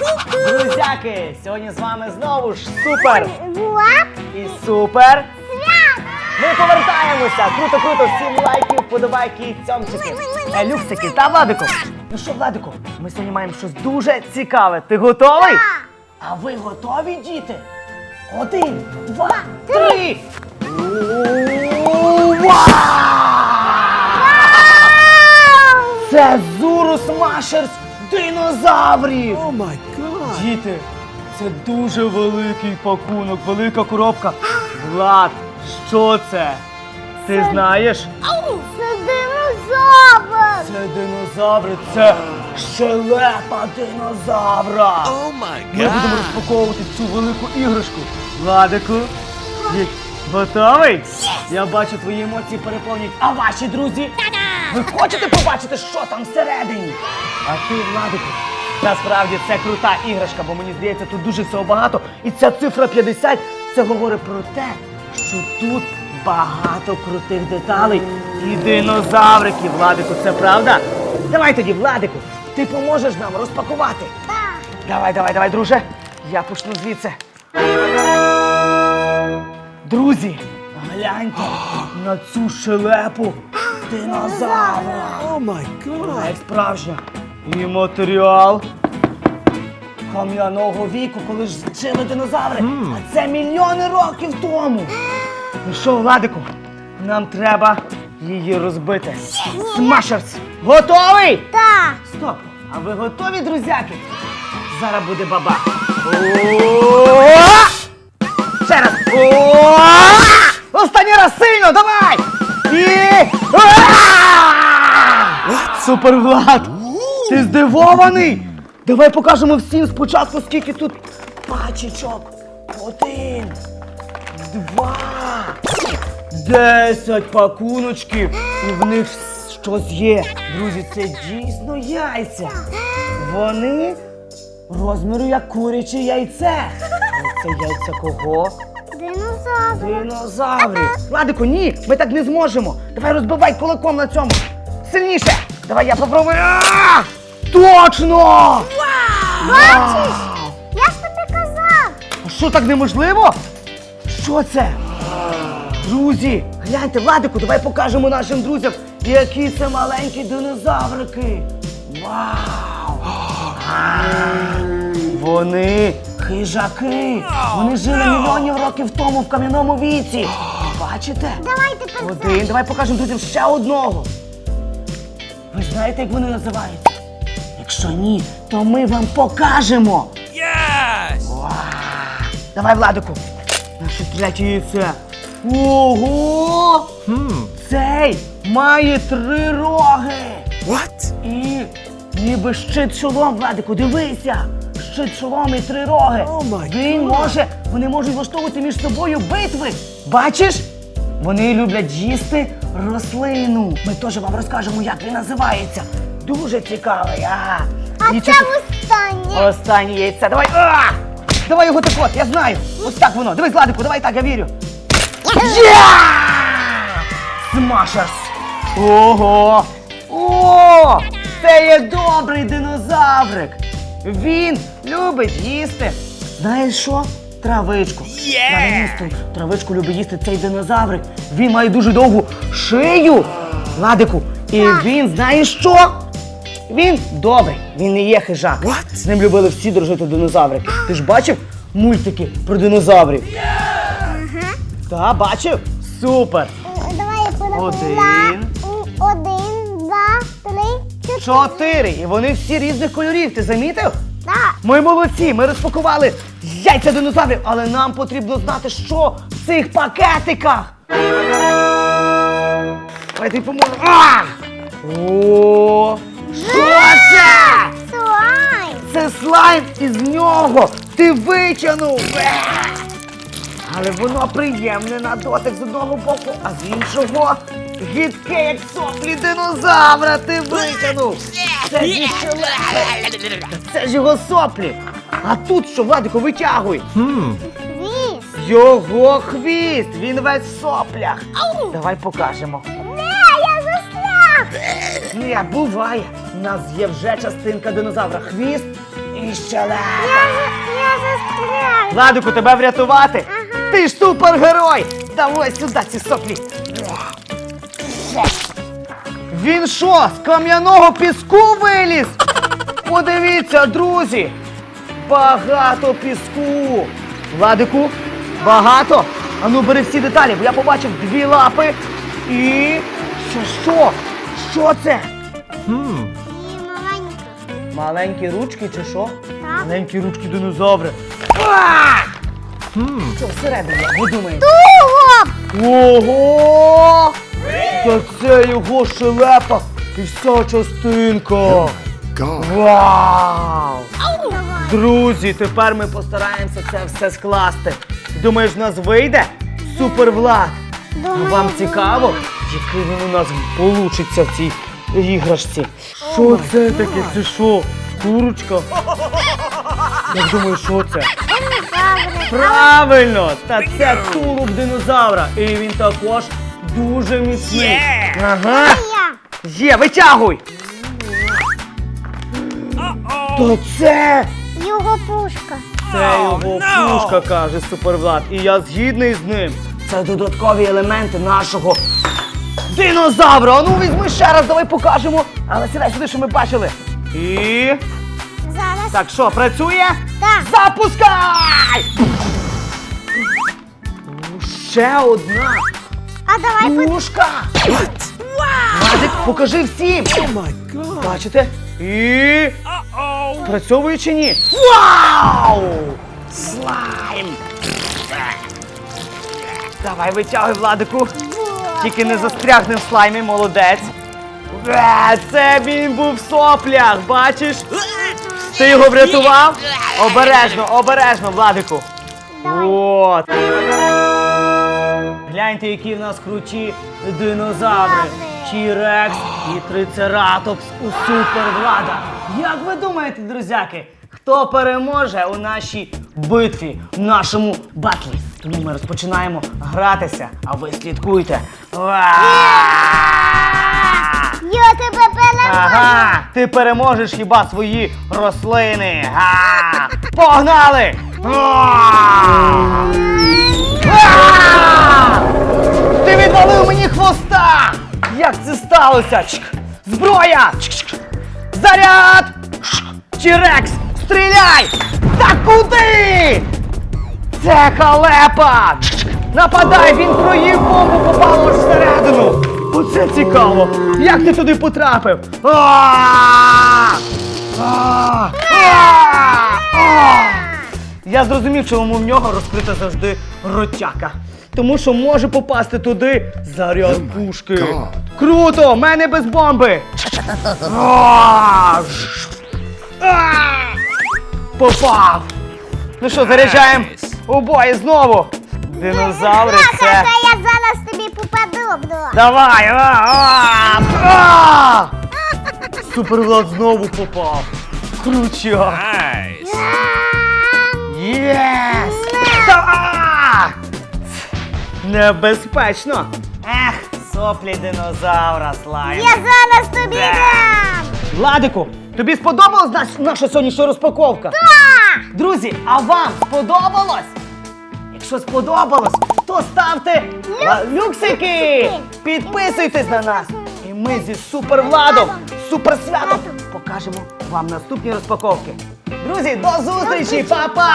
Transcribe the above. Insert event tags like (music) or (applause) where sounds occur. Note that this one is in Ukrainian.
Привіт! Друзяки! Сьогодні з вами знову ж супер і супер. Ми повертаємося! Круто, круто! Всім лайків, подобайки цьомчики. Е, люксики та Владико. Ну що, Владико, ми сьогодні маємо щось дуже цікаве. Ти готовий? А ви готові, діти? Один, два, три. Це Зурус Машерс динозаврів! Oh my god! Діти, це дуже великий пакунок, велика коробка. Влад, що це? Ти знаєш? Це динозавр! Це динозаври, це щелепа динозавра. Oh my Ми будемо розпаковувати цю велику іграшку. Владику, Вік, готовий? Я бачу, твої емоції переповнюють. А ваші друзі? Ви хочете побачити, що там всередині? А ти, Владику, насправді це крута іграшка, бо мені здається, тут дуже всього багато. І ця цифра 50 це говорить про те, що тут багато крутих деталей і динозавриків. Владику, це правда? Давай тоді, Владику, ти поможеш нам розпакувати. Так. Давай, давай, давай, друже. Я почну звідси. Друзі, гляньте на цю шелепу (gasps) динозавра. My god! Вона справжня. І матеріал кам'яного віку, коли ж жили динозаври. А це мільйони років тому. Ну що, Владику, нам треба її розбити. Смашерс! Готовий? Так. Стоп! А ви готові, друзяки? Зараз буде баба. Ще раз. Останній раз сильно, давай! І. Супер Влад! Ти здивований? Давай покажемо всім спочатку, скільки тут пачечок. Один, два, десять пакуночків. І в них щось є. Друзі, це дійсно яйця. Вони розміру як куряче яйце. Але це яйця кого? Динозавр. Динозаврів. Владику, ні, ми так не зможемо. Давай розбивай кулаком на цьому. Сильніше. Давай я попробую. А! Точно! Бачиш? Я ж тобі казав. А що так неможливо? Що це? Друзі, гляньте, Владику, давай покажемо нашим друзям, які це маленькі динозаврики. Вау! Вони хижаки. Вони жили мільйонів років тому в кам'яному віці. Бачите? Давай тепер Один. Давай покажемо друзям ще одного. Ви знаєте, як вони називаються? Якщо ні, то ми вам покажемо. Yes! Давай, Владику. Наше третє яйце. Ого! Цей має три роги. What? І ніби щит шолом, Владику, дивися. Щит шолом і три роги. О, май Він гад. може, вони можуть влаштовувати між собою битви. Бачиш? Вони люблять їсти рослину. Ми теж вам розкажемо, як він називається. Дуже цікавий. А, А І це чи- останнє. Останнє яйце. Давай. А! Давай його так от, я знаю. Ось так воно. Дивись, Владику, давай так, я вірю. Є! Смашерс! Ого! О! Це є добрий динозаврик! Він любить їсти. Знаєш що? Травичку. Є! Травянисту Травичку любить їсти цей динозаврик. Він має дуже довгу шию. Владику. І він знаєш що? Він добрий, він не є хижак. What? З ним любили всі дружити динозаврики. Ти ж бачив мультики про динозаврів? Та, бачив? Супер! Е, Давай я порахую. Один. Один, два, три, чотири. Чотири! І вони всі різних кольорів. Ти замітив? Так. Ми молодці! Ми розпакували яйця динозаврів, але нам потрібно знати, що в цих пакетиках. Давай ти поможу. А! О! Що це? Слайм. Це слайм із нього! Ти витягнув! Але воно приємне на дотик з одного боку, а з іншого гідке, як соплі динозавра, ти витягнув! Це ж не! Це ж його соплі! А тут що, Владико, витягуй! Віз. Його хвіст! Він весь в соплях! Давай покажемо. Не, я застряг. Як буває, нас є вже частинка динозавра. Хвіст І щелепа. Я, я застряг. Владику, тебе врятувати? Ти ж супергерой! Давай сюди ці соплі. Він що, з кам'яного піску виліз? Подивіться, друзі! Багато піску. Владику, багато. Ану, бери всі деталі, бо я побачив дві лапи і. Що, що? Що це? Маленька. Маленькі ручки чи що? Так. Маленькі ручки динозаври. А! Що всередині, ви думаєте? Туго! Ого! Та це його шелепа і вся частинка. Вау! Друзі, тепер ми постараємося це все скласти. Думаєш, в нас вийде? Супер Влад! Думаю, Вам цікаво, який він у нас получиться в цій іграшці? Що це таке? Це що? Курочка? Як думаєш, що це? Правильно! Та це тулуб динозавра. І він також дуже міцний. Ага. Є, витягуй! То це! Його пушка. Це його пушка, каже Супервлад. І я згідний з ним. Це додаткові елементи нашого динозавра. А ну візьми ще раз, давай покажемо. Але сідай сюди, що ми бачили. І. Зараз. Так що, працює? Так. Запускай! Ще одна А давай под... пушка! Владик, покажи всім! Бачите? І. Працьовує чи ні? Вау! Слайм! Давай витягуй Владику. Тільки не застрягни в слаймі, молодець. Е, Це він був в соплях, бачиш? Ти його врятував? Обережно, обережно, Владику. От. Гляньте, які в нас круті динозаври. Тірекс і трицератопс у супервлада. Як ви думаєте, друзяки, хто переможе у нашій битві, в нашому батлі? Тому ми розпочинаємо гратися, а ви слідкуйте. Я тебе переможу. Ага, ти переможеш хіба свої рослини. Га! Погнали! Ти відвалив мені хвоста! Як це сталося? Чк! Зброя! Чк-чк! Заряд! Тірекс! Стріляй! Та куди? Це халепа! Нападай, він проїв бомбу, попав аж всередину! Оце цікаво! Як ти туди потрапив? Я зрозумів, чому в нього розкрита завжди ротяка. Тому що може попасти туди заряд пушки. Круто! в мене без бомби! (laughs) Попав! Ну що, заряджаємо обоє знову! Динозаври це. я зараз тобі попаду. Давай! А! Супервлад знову попав! Кручо! Єс! Небезпечно! Ех, соплі динозавра, слайм. Я зараз тобі дам. Владику, тобі сподобалась наш- наша сьогоднішня розпаковка? Так. Друзі, а вам сподобалось? Якщо сподобалось, то ставте ла- люксики! Підписуйтесь на нас! І ми зі супервладом, суперсвятом покажемо вам наступні розпаковки. Друзі, до зустрічі! Па-па!